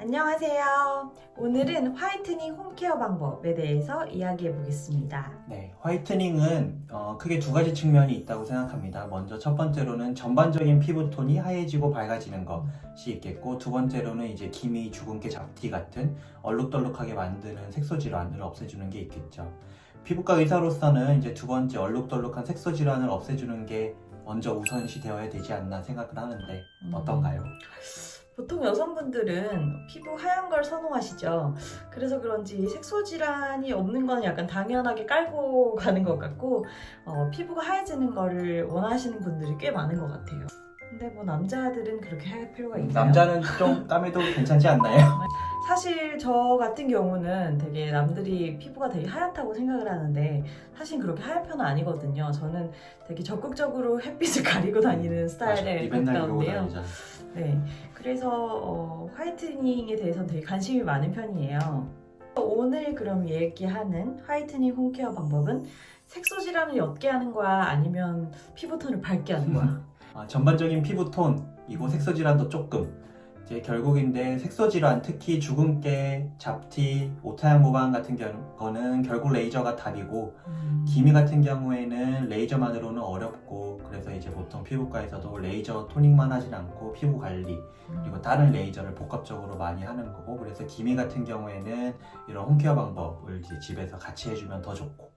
안녕하세요. 오늘은 화이트닝 홈케어 방법에 대해서 이야기해 보겠습니다. 네, 화이트닝은 어, 크게 두 가지 측면이 있다고 생각합니다. 먼저 첫 번째로는 전반적인 피부톤이 하얘지고 밝아지는 것이 있겠고, 두 번째로는 이제 기미, 주근깨, 잡티 같은 얼룩덜룩하게 만드는 색소 질환을 없애주는 게 있겠죠. 피부과 의사로서는 이제 두 번째 얼룩덜룩한 색소 질환을 없애주는 게 먼저 우선시 되어야 되지 않나 생각을 하는데 어떤가요? 보통 여성분들은 피부 하얀 걸 선호하시죠. 그래서 그런지 색소 질환이 없는 건 약간 당연하게 깔고 가는 것 같고 어, 피부가 하얘지는 거를 원하시는 분들이 꽤 많은 것 같아요. 근데 뭐 남자들은 그렇게 할 필요가 있나요? 남자는 좀 까매도 괜찮지 않나요? 사실 저 같은 경우는 되게 남들이 피부가 되게 하얗다고 생각을 하는데 사실 그렇게 하얀 편은 아니거든요. 저는 되게 적극적으로 햇빛을 가리고 다니는 스타일에 가까운데요. 네, 그래서 어, 화이트닝에 대해서는 되게 관심이 많은 편이에요. 오늘 그럼 얘기하는 화이트닝 홈케어 방법은 색소 질환을 옅게 하는 거야 아니면 피부톤을 밝게 하는 거야? 아, 전반적인 피부톤 이고 색소 질환도 조금 이제 결국인데 색소 질환 특히 주근깨, 잡티, 오타양 모방 같은 경우는 결국 레이저가 답이고 음. 기미 같은 경우에는 레이저만으로는 어렵고 그래서 이제 보통 피부과에서도 레이저 토닝만 하진 않고 피부 관리 그리고 다른 레이저를 복합적으로 많이 하는 거고 그래서 기미 같은 경우에는 이런 홈케어 방법을 이제 집에서 같이 해주면 더 좋고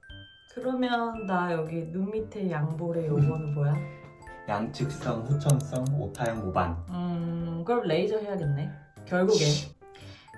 그러면 나 여기 눈 밑에 양볼에 요거는 뭐야? 양측성, 후천성, 오타양 모반 음, 그럼 레이저 해야겠네. 결국에.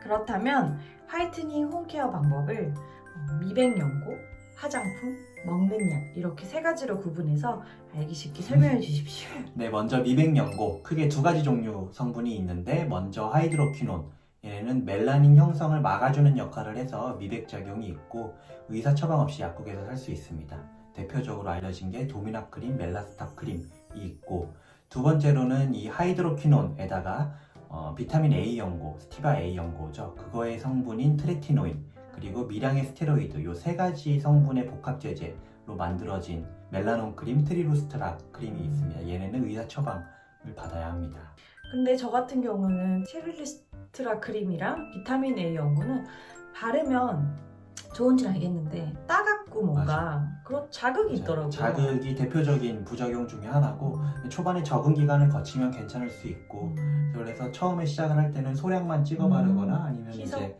그렇다면 화이트닝 홈케어 방법을 어, 미백 연고, 화장품, 먹는 약 이렇게 세 가지로 구분해서 알기 쉽게 설명해 주십시오. 네, 먼저 미백 연고 크게 두 가지 종류 성분이 있는데 먼저 하이드로퀴논 얘는 멜라닌 형성을 막아주는 역할을 해서 미백 작용이 있고 의사 처방 없이 약국에서 살 수 있습니다. 대표적으로 알려진 게 도미나 크림, 멜라스탑 크림이 있고 두 번째로는 이 하이드로퀴논에다가 어, 비타민 A 연고, 스티바 A 연고죠. 그거의 성분인 트레티노인 그리고 미량의 스테로이드 요 세 가지 성분의 복합 제제로 만들어진 멜라논 크림, 트리루스트라 크림이 있습니다. 얘네는 의사 처방을 받아야 합니다. 근데 저 같은 경우는 체릴리스트라 크림이랑 비타민 A 연고는 바르면 좋은지 알겠는데 따갑 고 뭔가 그런 자극이 있더라고요. 자극이 대표적인 부작용 중에 하나고 초반에 적응 기간을 거치면 괜찮을 수 있고 음. 그래서 처음에 시작을 할 때는 소량만 찍어 음, 바르거나 아니면 희석? 이제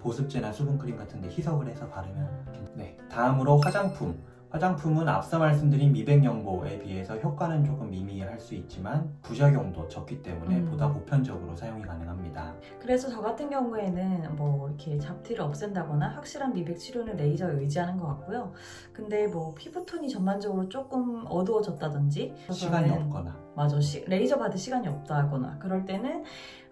보습제나 수분크림 같은 데 희석을 해서 바르면 네. 다음으로 화장품 화장품은 앞서 말씀드린 미백연고에 비해서 효과는 조금 미미할 수 있지만 부작용도 적기 때문에 음. 보다 보편적으로 사용이 가능합니다. 그래서 저 같은 경우에는 뭐 이렇게 잡티를 없앤다거나 확실한 미백 치료는 레이저에 의지하는 것 같고요. 근데 뭐 피부톤이 전반적으로 조금 어두워졌다든지 시간이 없거나 맞아 시- 레이저 받을 시간이 없다거나 그럴 때는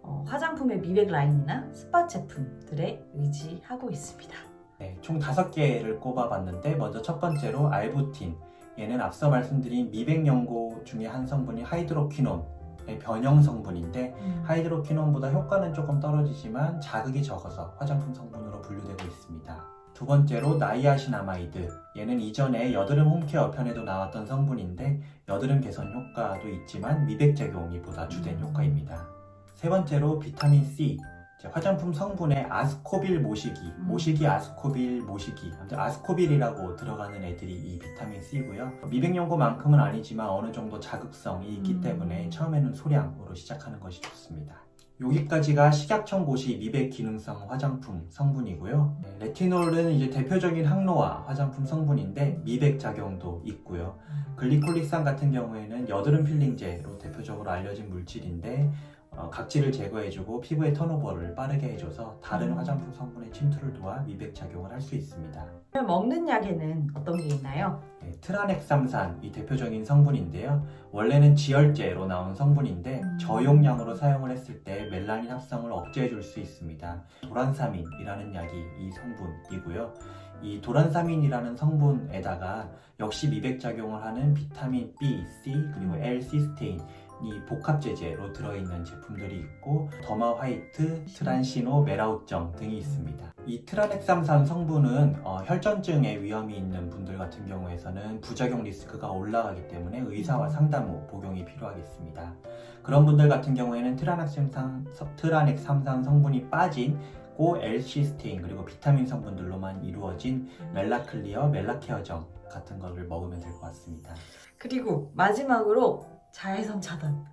어, 화장품의 미백 라인이나 스팟 제품들에 의지하고 있습니다. 네, 총 다섯 개를 꼽아봤는데 먼저 첫 번째로 알부틴 얘는 앞서 말씀드린 미백 연고 중에 한 성분이 하이드로퀴논의 변형 성분인데 하이드로퀴논보다 효과는 조금 떨어지지만 자극이 적어서 화장품 성분으로 분류되고 있습니다. 두 번째로 나이아신아마이드 얘는 이전에 여드름 홈케어 편에도 나왔던 성분인데 여드름 개선 효과도 있지만 미백 작용이 보다 주된 음. 효과입니다. 세 번째로 비타민 C 화장품 성분에 아스코빌 모시기, 음. 모시기 아스코빌 모시기, 아무튼 아스코빌이라고 들어가는 애들이 이 비타민 C고요. 미백 연고만큼은 아니지만 어느 정도 자극성이 있기 음. 때문에 처음에는 소량으로 시작하는 것이 좋습니다. 여기까지가 식약청 고시 미백 기능성 화장품 성분이고요. 네, 레티놀은 이제 대표적인 항노화 화장품 성분인데 미백 작용도 있고요. 글리콜릭산 같은 경우에는 여드름 필링제로 대표적으로 알려진 물질인데 어, 각질을 제거해주고 피부의 턴오버를 빠르게 해줘서 다른 음. 화장품 성분의 침투를 도와 미백 작용을 할 수 있습니다. 그럼 먹는 약에는 어떤 게 있나요? 네, 트라넥삼산 이 대표적인 성분인데요. 원래는 지혈제로 나온 성분인데 음. 저용량으로 사용을 했을 때 멜라닌 합성을 억제해 줄 수 있습니다. 도란사민이라는 약이 이 성분이고요. 이 도란사민이라는 성분에다가 역시 미백 작용을 하는 비타민 B, C 그리고 L 시스테인 이 복합 제제로 들어있는 제품들이 있고 더마 화이트, 트란시노, 메라우정 등이 있습니다. 이 트라넥삼산 성분은 어, 혈전증에 위험이 있는 분들 같은 경우에서는 부작용 리스크가 올라가기 때문에 의사와 상담 후 복용이 필요하겠습니다. 그런 분들 같은 경우에는 트라넥삼산, 트라넥삼산 성분이 빠진 고 엘시스테인 그리고 비타민 성분들로만 이루어진 멜라클리어, 멜라케어정 같은 거를 먹으면 될 것 같습니다. 그리고 마지막으로 자외선 차단.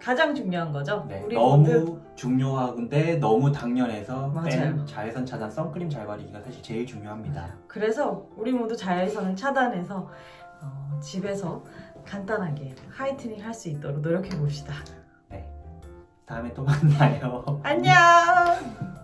가장 중요한 거죠. 네, 우리 너무 모두 중요한데 너무 당연해서 맞아요. 뺀 자외선 차단 선크림 잘 바르기가 사실 제일 중요합니다. 그래서 우리 모두 자외선을 차단해서 어, 집에서 간단하게 화이트닝 할 수 있도록 노력해 봅시다. 다음에 또 만나요. 안녕.